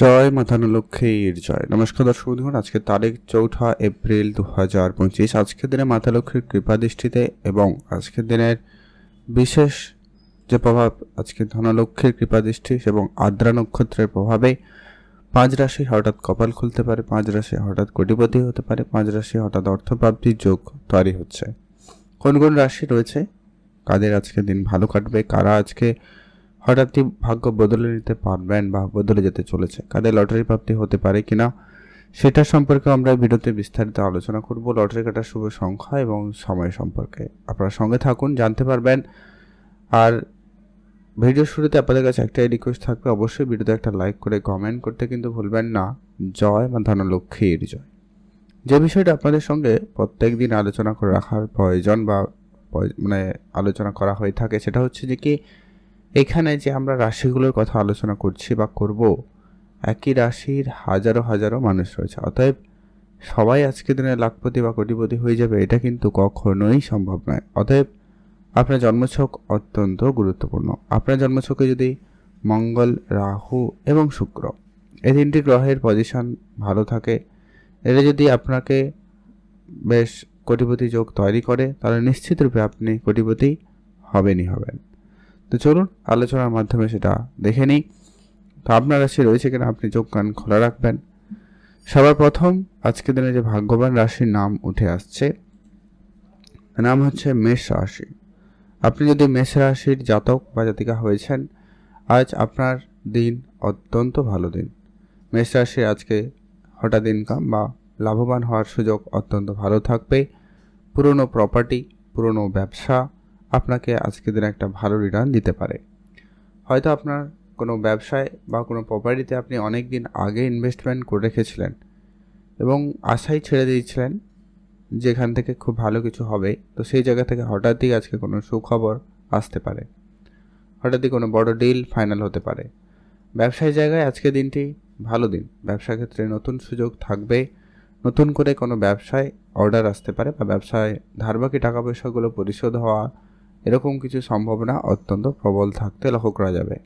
জয় মাথানো লক্ষ্মীর জয়। নমস্কার দর্শক বন্ধুগণ, আজকে তারিখ চৌঠা এপ্রিল দু হাজার পঁচিশ। আজকের দিনে মাথা লক্ষ্মীর কৃপা দৃষ্টিতে এবং আজকের দিনের বিশেষ যে প্রভাব, আজকে ধনলক্ষ্মীর কৃপা দৃষ্টি এবং আদ্রা নক্ষত্রের প্রভাবে পাঁচ রাশি হঠাৎ কপাল খুলতে পারে, পাঁচ রাশি হঠাৎ কোটিপতি হতে পারে, পাঁচ রাশি হঠাৎ অর্থপ্রাপ্তির যোগ তৈরি হচ্ছে। কোন কোন রাশি রয়েছে? কাদের আজকে দিন ভালো কাটবে? কারা আজকে হঠাৎই ভাগ্য বদলে নিতে পারবেন বা বদলে যেতে চলেছে? কাদের লটারি প্রাপ্তি হতে পারে কিনা? সেটা সম্পর্কে আমরা ভিডিওতে বিস্তারিত আলোচনা করব লটারি কাটার শুভ সংখ্যা এবং সময় সম্পর্কে। আপনারা সঙ্গে থাকুন, জানতে পারবেন। আর ভিডিও শুরুতে আপনাদের কাছে একটাই রিকোয়েস্ট থাকবে, অবশ্যই ভিডিওতে একটা লাইক করে কমেন্ট করতে কিন্তু ভুলবেন না। জয় বা ধনলক্ষ্মীর জয়। যে বিষয়টা আপনাদের সঙ্গে প্রত্যেক দিন আলোচনা করে রাখার প্রয়োজন বা মানে আলোচনা করা হয়ে থাকে, সেটা হচ্ছে যে কি এখানে যে আমরা রাশিগুলোর কথা আলোচনা করছি বা করব, একই রাশির হাজারো হাজারো মানুষ রয়েছে। অতএব সবাই আজকে দিনে লাখপতি বা কোটিপতি হয়ে যাবে, এটা কিন্তু কখনোই সম্ভব নয়। অতএব আপনার জন্মছক অত্যন্ত গুরুত্বপূর্ণ। আপনার জন্মছকে যদি মঙ্গল, রাহু এবং শুক্র এই তিনটি গ্রহের পজিশন ভালো থাকে এটা যদি আপনাকে বেশ কোটিপতি যোগ তৈরি করে, তাহলে নিশ্চিতরূপে আপনি কোটিপতি হবেনই হবেন। তো চলুন আলোচনার মাধ্যমে সেটা দেখে নিই। তো আপনার রাশি রয়েছে কিনা আপনি চোখ কান খোলা রাখবেন। সবার প্রথম আজকের দিনে যে ভাগ্যবান রাশির নাম উঠে আসছে নাম হচ্ছে মেষ রাশি। আপনি যদি মেষ রাশির জাতক বা জাতিকা হয়েছেন, আজ আপনার দিন অত্যন্ত ভালো দিন। মেষ রাশির আজকে হঠাৎ ইনকাম বা লাভবান হওয়ার সুযোগ অত্যন্ত ভালো থাকবে। পুরনো প্রপার্টি পুরনো ব্যবসা আপনাকে আজকের দিনে একটা ভালো রিটার্ন দিতে পারে। হয়তো আপনার কোনো ব্যবসায় বা কোনো প্রপার্টিতে আপনি অনেক দিন আগে ইনভেস্টমেন্ট করে রেখেছিলেন এবং আশাই ছেড়ে দিয়েছিলেন যেখান থেকে খুব ভালো কিছু হবে, তো সেই জায়গা থেকে হঠাৎই আজকে কোনো সুখবর আসতে পারে। হঠাৎই কোনো বড় ডিল ফাইনাল হতে পারে। ব্যবসায়ী জায়গায় আজকে দিনটি ভালো দিন। ব্যবসা ক্ষেত্রে নতুন সুযোগ থাকবে। নতুন করে কোনো ব্যবসায় অর্ডার আসতে পারে বা ব্যবসায় ধারবাকি টাকা পয়সাগুলো পরিশোধ হওয়া এরকম কিছু সম্ভাবনা অত্যন্ত প্রবল থাকতে লক্ষ্য করা যাবে।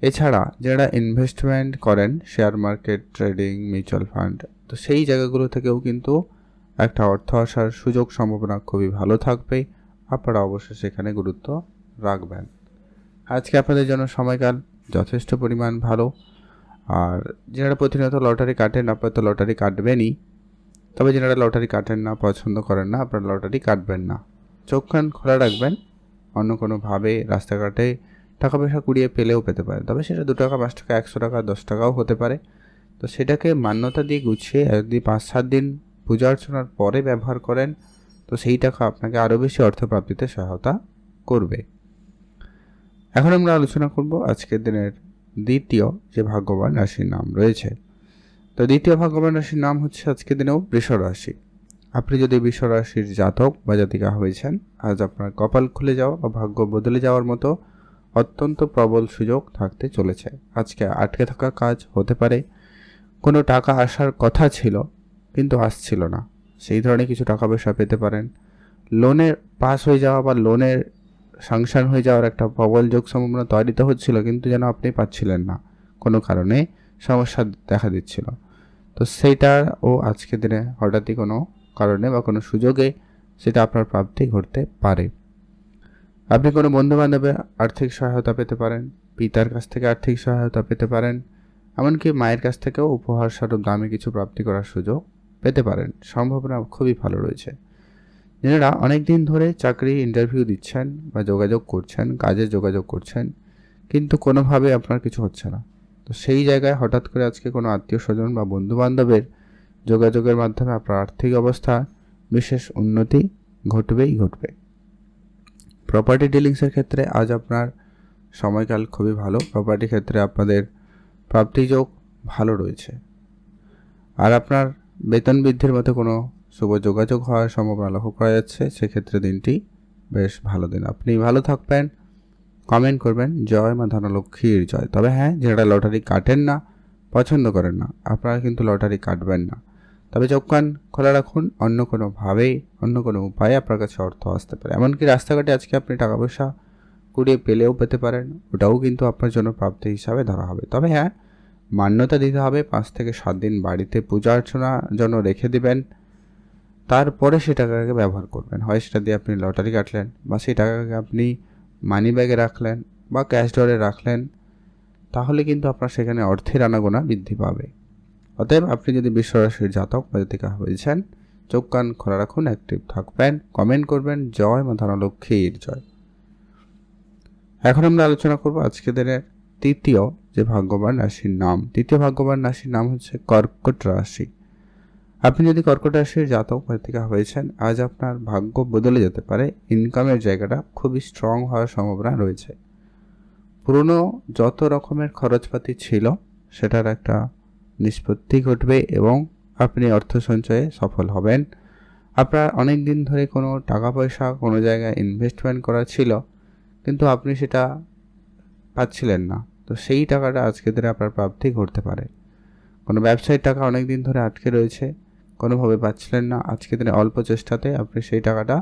এছাড়া যারা ইনভেস্টমেন্ট করেন share market trading mutual fund তো সেই জায়গাগুলো থেকেও কিন্তু একটা অর্থ আসার সুযোগ সম্ভাবনা খুবই ভালো থাকবে। আপনারা অবশ্যই সেখানে গুরুত্ব রাখবেন। আজকে আপনাদের জন্য সময়কাল যথেষ্ট পরিমাণ ভালো। আর যারা প্রতিনিয়ত লটারি কাটেন, আপনারা তো লটারি কাটবেনই। তবে যারা লটারি কাটেন না, পছন্দ করেন না, আপনারা লটারি কাটবেন না। চোখ কান খোলা রাখবেন, অন্য কোনোভাবে রাস্তাঘাটে টাকা পয়সা কুড়িয়ে পেলেও পেতে পারে তবে সেটা দু টাকা, পাঁচ টাকা, একশো টাকা, দশ টাকাও হতে পারে। তো সেটাকে মান্যতা দিয়ে গুছিয়ে যদি পাঁচ, সাত দিন পূজা অর্চনার পরে ব্যবহার করেন, তো সেই টাকা আপনাকে আরও বেশি অর্থপ্রাপ্তিতে সহায়তা করবে। এখন আমরা আলোচনা করব আজকের দিনের দ্বিতীয় যে ভাগ্যবান রাশির নাম রয়েছে। তো দ্বিতীয় ভাগ্যবান রাশির নাম হচ্ছে আজকের দিনেও বৃষ রাশি আপনি যদি বৃষ রাশির জাতক বা জাতিকা হয়েছেন, আজ আপনার কপাল খুলে যাওয়া বা ভাগ্য বদলে যাওয়ার মতো অত্যন্ত প্রবল সুযোগ থাকতে চলেছে। আজকে আটকে থাকা কাজ হতে পারে। কোনো টাকা আসার কথা ছিল, কিন্তু আসছিল না। সেই ধরনের কিছু টাকা পয়সা পেতে পারেন। লোনের পাস হয়ে যাওয়া বা লোনের সাংশন হয়ে যাওয়ার একটা প্রবল যোগ সম্ভাবনা তৈরি তো হচ্ছিল, কিন্তু যেন আপনি পাচ্ছিলেন না। কোনো কারণে সমস্যা দেখা দিচ্ছিল। তো সেইটার ও আজকের দিনে হঠাৎই কোনো কারণে বা কোনো সুযোগে সেটা আপনার প্রাপ্তি ঘটতে পারে। আপনি কোনো বন্ধু বান্ধবের আর্থিক সহায়তা পেতে পারেন, পিতার কাছ থেকে আর্থিক সহায়তা পেতে পারেন, এমনকি মায়ের কাছ থেকেও উপহার স্বরূপ দামি কিছু প্রাপ্তি করার সুযোগ পেতে পারেন। সম্ভাবনা খুবই ভালো রয়েছে। যারা অনেক দিন ধরে চাকরি ইন্টারভিউ দিচ্ছেন বা যোগাযোগ করছেন, কাজে যোগাযোগ করছেন, কিন্তু কোনোভাবে আপনার কিছু হচ্ছে না। তো সেই জায়গায় হঠাৎ করে আজকে কোনো আত্মীয় স্বজন বা বন্ধু বান্ধবের যোগাযোগের মাধ্যমে আপনার আর্থিক অবস্থা বিশেষ উন্নতি ঘটবেই ঘটবে। প্রপার্টি ডিলিংসের ক্ষেত্রে আজ আপনার সময়কাল খুবই ভালো। প্রপার্টি ক্ষেত্রে আপনাদের প্রাপ্তিযোগ ভালো রয়েছে। আর আপনার বেতন বৃদ্ধির মতো কোনো শুভ যোগাযোগ হওয়ার সম্ভাবনা লক্ষ্য করা যাচ্ছে। সেক্ষেত্রে দিনটি বেশ ভালো দিন। আপনি ভালো থাকবেন কমেন্ট করবেন। জয় মা ধনলক্ষ্মীর জয়। তবে হ্যাঁ যারা লটারি কাটেন না, পছন্দ করেন না, আপনারা কিন্তু লটারি কাটবেন না। তবে চোখ কান খোলা রাখুন। অন্য কোনোভাবেই অন্য কোনো উপায়ে আপনার কাছে অর্থ আসতে পারে। এমনকি রাস্তাঘাটে আজকে আপনি টাকা পয়সা কুড়িয়ে পেলেও পেতে পারেন। ওটাও কিন্তু আপনার জন্য প্রাপ্তি হিসাবে ধরা হবে। তবে হ্যাঁ মান্যতা দিতে হবে। পাঁচ থেকে সাত দিন বাড়িতে পূজা অর্চনার জন্য রেখে দিবেন। তারপরে সেই টাকাকে ব্যবহার করবেন। হয় সেটা দিয়ে আপনি লটারি কাটলেন বা সেই টাকাকে আপনি মানি ব্যাগে রাখলেন বা ক্যাশ ডরে রাখলেন, তাহলে কিন্তু আপনার সেখানে অর্থের আনাগোনা বৃদ্ধি পাবে। অতএব আপনি যদি বিশ্বরাশির জাতক বা জাতিকা হয়েছেন চোখ কান খোলা রাখুন অ্যাক্টিভ থাকবেন কমেন্ট করবেন, জয় মা ধনা লক্ষ্মীর জয়। এখন আমরা আলোচনা করব আজকে দিনের তৃতীয় যে ভাগ্যবান রাশির নাম। তৃতীয় ভাগ্যবান রাশির নাম হচ্ছে কর্কট রাশি। আপনি যদি কর্কট রাশির জাতক জাতিকা হয়েছেন আজ আপনার ভাগ্য বদলে যেতে পারে ইনকামের জায়গাটা খুবই স্ট্রং হওয়ার সম্ভাবনা রয়েছে। পুরনো যত রকমের খরচপাতি ছিল, সেটার একটা নিষ্পত্তি ঘটবে এবং আপনি অর্থ সঞ্চয়ে সফল হবেন। আপনার অনেক দিন ধরে কোনো টাকা পয়সা কোনো জায়গায় ইনভেস্টমেন্ট করা ছিল, কিন্তু আপনি সেটা পাচ্ছিলেন না। তো সেই টাকাটা আজকে দিনে আপনার প্রাপ্তি ঘটতে পারে। কোনো ব্যবসায়িক টাকা অনেক দিন ধরে আটকে রয়েছে, কোনোভাবে পাচ্ছিলেন না। আজকে দিনে অল্প চেষ্টাতে আপনি সেই টাকাটা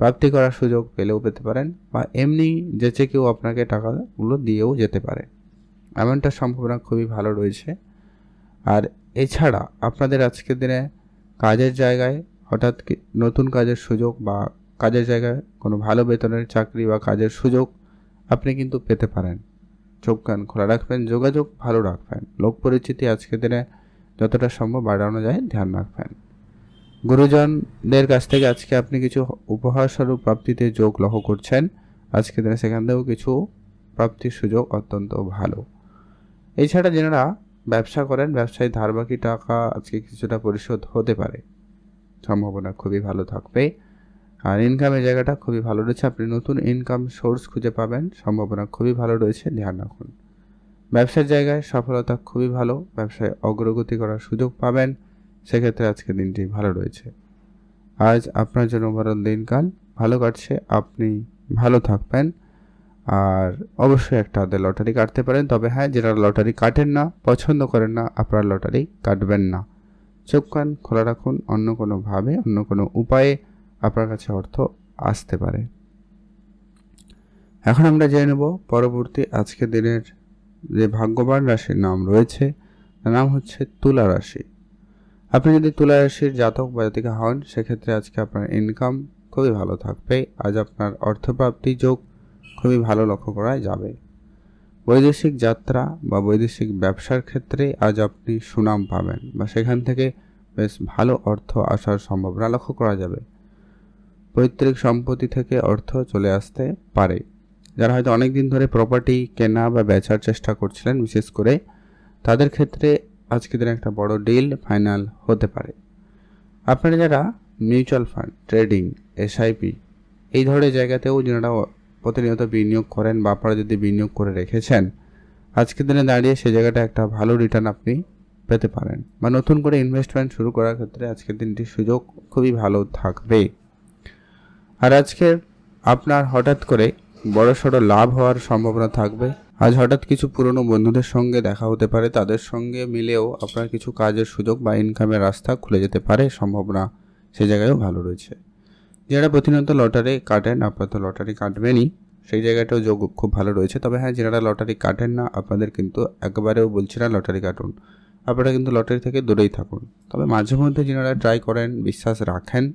প্রাপ্তি করার সুযোগ পেলেও পেতে পারেন বা এমনি যেচে কেউ আপনাকে টাকাগুলো দিয়েও যেতে পারে। এমনটা সম্ভাবনা খুবই ভালো রয়েছে। আর এছাড়া আপনাদের আজকের দিনে কাজের জায়গায় হঠাৎ নতুন কাজের সুযোগ বা কাজের জায়গায় কোনো ভালো বেতনের চাকরি বা কাজের সুযোগ আপনি কিন্তু পেতে পারেন। চোখ কান খোলা রাখবেন, যোগাযোগ ভালো রাখবেন। লোক পরিচিতি আজকের দিনে যতটা সম্ভব বাড়ানো যায়, ধ্যান রাখবেন। গুরুজনদের কাছ থেকে আজকে আপনি কিছু উপহার স্বরূপ প্রাপ্তিতে যোগ লহ করছেন। আজকে দিনে সেখান থেকেও কিছু প্রাপ্তির সুযোগ অত্যন্ত ভালো। এছাড়া যেনারা ব্যবসা করেন, ব্যবসায় ধার বাকি টাকা আজকে কিছুটা পরিশোধ হতে পারে। সম্ভাবনা খুবই ভালো থাকবে। আর ইনকামের জায়গাটা খুবই ভালো রয়েছে। আপনি নতুন ইনকাম সোর্স খুঁজে পাবেন। সম্ভাবনা খুবই ভালো রয়েছে। ধ্যান রাখুন। ব্যবসার জায়গায় সফলতা খুবই ভালো। ব্যবসায় অগ্রগতি করার সুযোগ পাবেন। সেক্ষেত্রে আজকের দিনটি ভালো রয়েছে। আজ আপনার জন্য ওভারঅল দিনকাল ভালো কাটছে। আপনি ভালো থাকবেন। আর অবশ্যই একটা হাতে লটারি কাটতে পারেন। তবে হ্যাঁ যারা লটারি কাটেন না, পছন্দ করেন না, আপনার লটারি কাটবেন না। চোখ কান খোলা রাখুন, অন্য কোনোভাবে, অন্য কোনো উপায়ে আপনার কাছে অর্থ আসতে পারে। এখন আমরা জেনে নেব পরবর্তী আজকে দিনের যে ভাগ্যবান রাশির নাম রয়েছে, তার নাম হচ্ছে তুলা রাশি। আপনি যদি তুলা রাশির জাতক বা জাতিকা হন, সেক্ষেত্রে আজকে আপনার ইনকাম খুবই ভালো থাকবে। আজ আপনার অর্থপ্রাপ্তি যোগ খুবই ভালো লক্ষ্য করা যাবে। বৈদেশিক যাত্রা বা বৈদেশিক ব্যবসার ক্ষেত্রে আজ আপনি সুনাম পাবেন বা সেখান থেকে বেশ ভালো অর্থ আসার সম্ভাবনা লক্ষ্য করা যাবে। পৈতৃক সম্পত্তি থেকে অর্থ চলে আসতে পারে। যারা হয়তো অনেক দিন ধরে প্রপার্টি কেনা বা বেচার চেষ্টা করছিলেন, বিশেষ করে তাদের ক্ষেত্রে আজকে দিনে একটা বড় ডিল ফাইনাল হতে পারে। আপনারা যারা মিউচুয়াল ফান্ড ট্রেডিং এসআইপি এই ধরনের জায়গাতেও যারা প্রতিনিয়ত বিনিয়োগ করেন বা আপনারা যদি বিনিয়োগ করে রেখেছেন, আজকের দিনে দাঁড়িয়ে সে জায়গাটা একটা ভালো রিটার্ন আপনি পেতে পারেন। বা নতুন করে ইনভেস্টমেন্ট শুরু করার ক্ষেত্রে আজকের দিনটি সুযোগ খুবই ভালো থাকবে। আর আজকের আপনার হঠাৎ করে বড় সড়ো লাভ হওয়ার সম্ভাবনা থাকবে। আজ হঠাৎ কিছু পুরনো বন্ধুদের সঙ্গে দেখা হতে পারে, তাদের সঙ্গে মিলেও আপনার কিছু কাজের সুযোগ বা ইনকামের রাস্তা খুলে যেতে পারে, সম্ভাবনা সে জায়গায়ও ভালো রয়েছে। যারা প্রতিনিয়ত লটারি কাটেন, আপনার তো লটারি কাটবেনই। সেই জায়গাটাও যোগ খুব ভালো রয়েছে। তবে হ্যাঁ যারা লটারি কাটেন না, আপনাদের কিন্তু একবারেও বলছি না লটারি কাটুন। আপনারা কিন্তু লটারি থেকে দূরেই থাকুন। তবে মাঝে মধ্যে যারা ট্রাই করেন, বিশ্বাস রাখেন,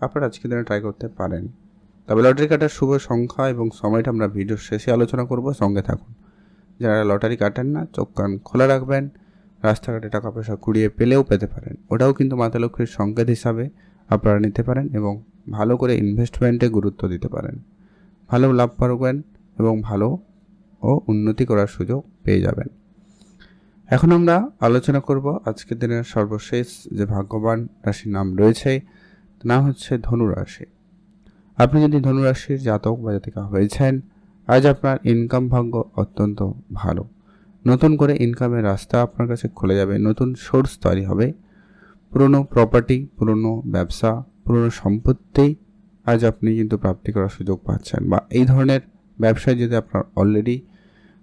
আপনারা আজকে দিনে ট্রাই করতে পারেন। তবে লটারি কাটার শুভ সংখ্যা এবং সময়টা আমরা ভিডিওর শেষে আলোচনা করব, সঙ্গে থাকুন। যারা লটারি কাটেন না, চোখ কান খোলা রাখবেন, রাস্তাঘাটে টাকা পয়সা কুড়িয়ে পেলেও পেতে পারেন। ওটাও কিন্তু মাতা লক্ষ্মীর সংকেত হিসাবে আপনারা নিতে পারেন এবং ভালো করে ইনভেস্টমেন্টে গুরুত্ব দিতে পারেন। ভালো লাভ পারবেন এবং ভালো ও উন্নতি করার সুযোগ পেয়ে যাবেন। এখন আমরা আলোচনা করব আজকের দিনের সর্বশেষ যে ভাগ্যবান রাশির নাম রয়েছে নাম হচ্ছে ধনুরাশি। আপনি যদি ধনুরাশির জাতক বা জাতিকা হয়েছেন, আজ আপনার ইনকাম ভাগ্য অত্যন্ত ভালো। নতুন করে ইনকামের রাস্তা আপনার কাছে খুলে যাবে, নতুন সোর্স তৈরি হবে। পুরনো প্রপার্টি পুরনো ব্যবসা পুরনো সম্পত্তি, আজ আপনি কিন্তু প্রাপ্তি করার সুযোগ পাচ্ছেন বা এই ধরনের ব্যবসায় যদি আপনার অলরেডি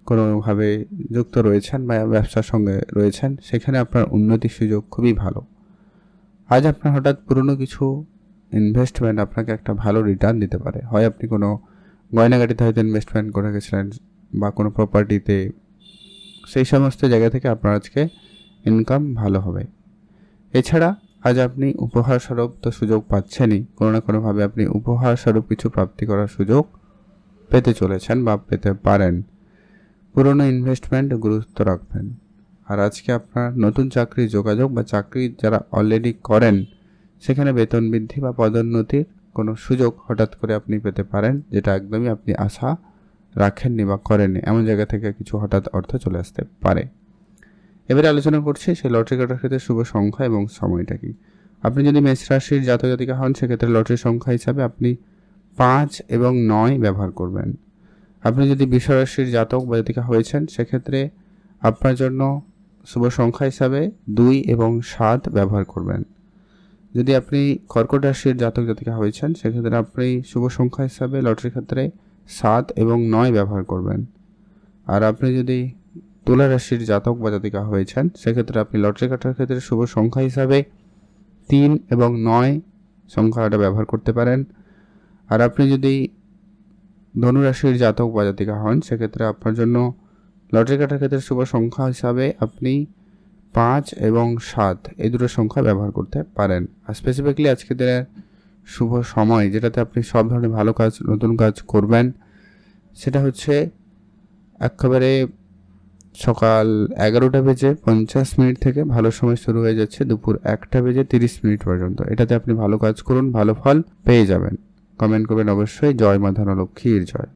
কোনোভাবে যুক্ত রয়েছেন বা ব্যবসার সঙ্গে রয়েছেন, সেখানে আপনার উন্নতির সুযোগ খুবই ভালো। আজ আপনার হঠাৎ পুরনো কিছু ইনভেস্টমেন্ট আপনাকে একটা ভালো রিটার্ন দিতে পারে। হয় আপনি কোনো গয়নাগাটিতে হয়তো ইনভেস্টমেন্ট করে গেছিলেন বা কোনো প্রপার্টিতে সেই সমস্ত জায়গা থেকে আপনার আজকে ইনকাম ভালো হবে। এছাড়া আজ আপনি উপহার স্বরূপ তো সুযোগ পাচ্ছেনই। কোনো না কোনোভাবে আপনি উপহার স্বরূপ কিছু প্রাপ্তি করার সুযোগ পেতে চলেছেন বা পেতে পারেন। পুরনো ইনভেস্টমেন্ট গুরুত্ব রাখবেন। আর আজকে আপনার নতুন চাকরির যোগাযোগ বা চাকরি যারা অলরেডি করেন, সেখানে বেতন বৃদ্ধি বা পদোন্নতির কোনো সুযোগ হঠাৎ করে আপনি পেতে পারেন, যেটা একদমই আপনি আশা রাখেননি বা করেননি। এমন জায়গা থেকে কিছু হঠাৎ অর্থ চলে আসতে পারে। এবারে আলোচনা করছি সেই লটারি কাটার ক্ষেত্রে শুভ সংখ্যা এবং সময়টা কি। আপনি যদি মেষ রাশির জাতক জাতিকা হন, সেক্ষেত্রে লটারি সংখ্যা হিসাবে আপনি পাঁচ এবং নয় ব্যবহার করবেন। আপনি যদি বৃষ রাশির জাতক বা জাতিকা হয়েছেন, সেক্ষেত্রে আপনার জন্য শুভ সংখ্যা হিসাবে দুই এবং সাত ব্যবহার করবেন। যদি আপনি কর্কট রাশির জাতক জাতিকা হয়েছেন, সেক্ষেত্রে আপনি শুভ সংখ্যা হিসাবে লটারির ক্ষেত্রে সাত এবং নয় ব্যবহার করবেন। আর আপনি যদি তুলা রাশির জাতক বা জাতিকা হয়েছেন, সেক্ষেত্রে আপনি লটারি কাটার ক্ষেত্রে শুভ সংখ্যা হিসাবে তিন এবং নয় সংখ্যাটা ব্যবহার করতে পারেন। আর আপনি যদি ধনুরাশির জাতক বা জাতিকা হন, সেক্ষেত্রে আপনার জন্য লটারি কাটার ক্ষেত্রে শুভ সংখ্যা হিসাবে আপনি পাঁচ এবং সাত, এই দুটো সংখ্যা ব্যবহার করতে পারেন। আর স্পেসিফিকলি আজকে দিনের শুভ সময়, যেটাতে আপনি সব ধরনের ভালো কাজ, নতুন কাজ করবেন, সেটা হচ্ছে একেবারে সকাল এগারোটা বেজে পঞ্চাশ মিনিট থেকে ভালো সময় শুরু হয়ে যাচ্ছে দুপুর একটা বেজে তিরিশ মিনিট পর্যন্ত। এটাতে আপনি ভালো কাজ করুন, ভালো ফল পেয়ে যাবেন। কমেন্ট করবেন অবশ্যই। জয় মা ধনলক্ষ্মীর জয়।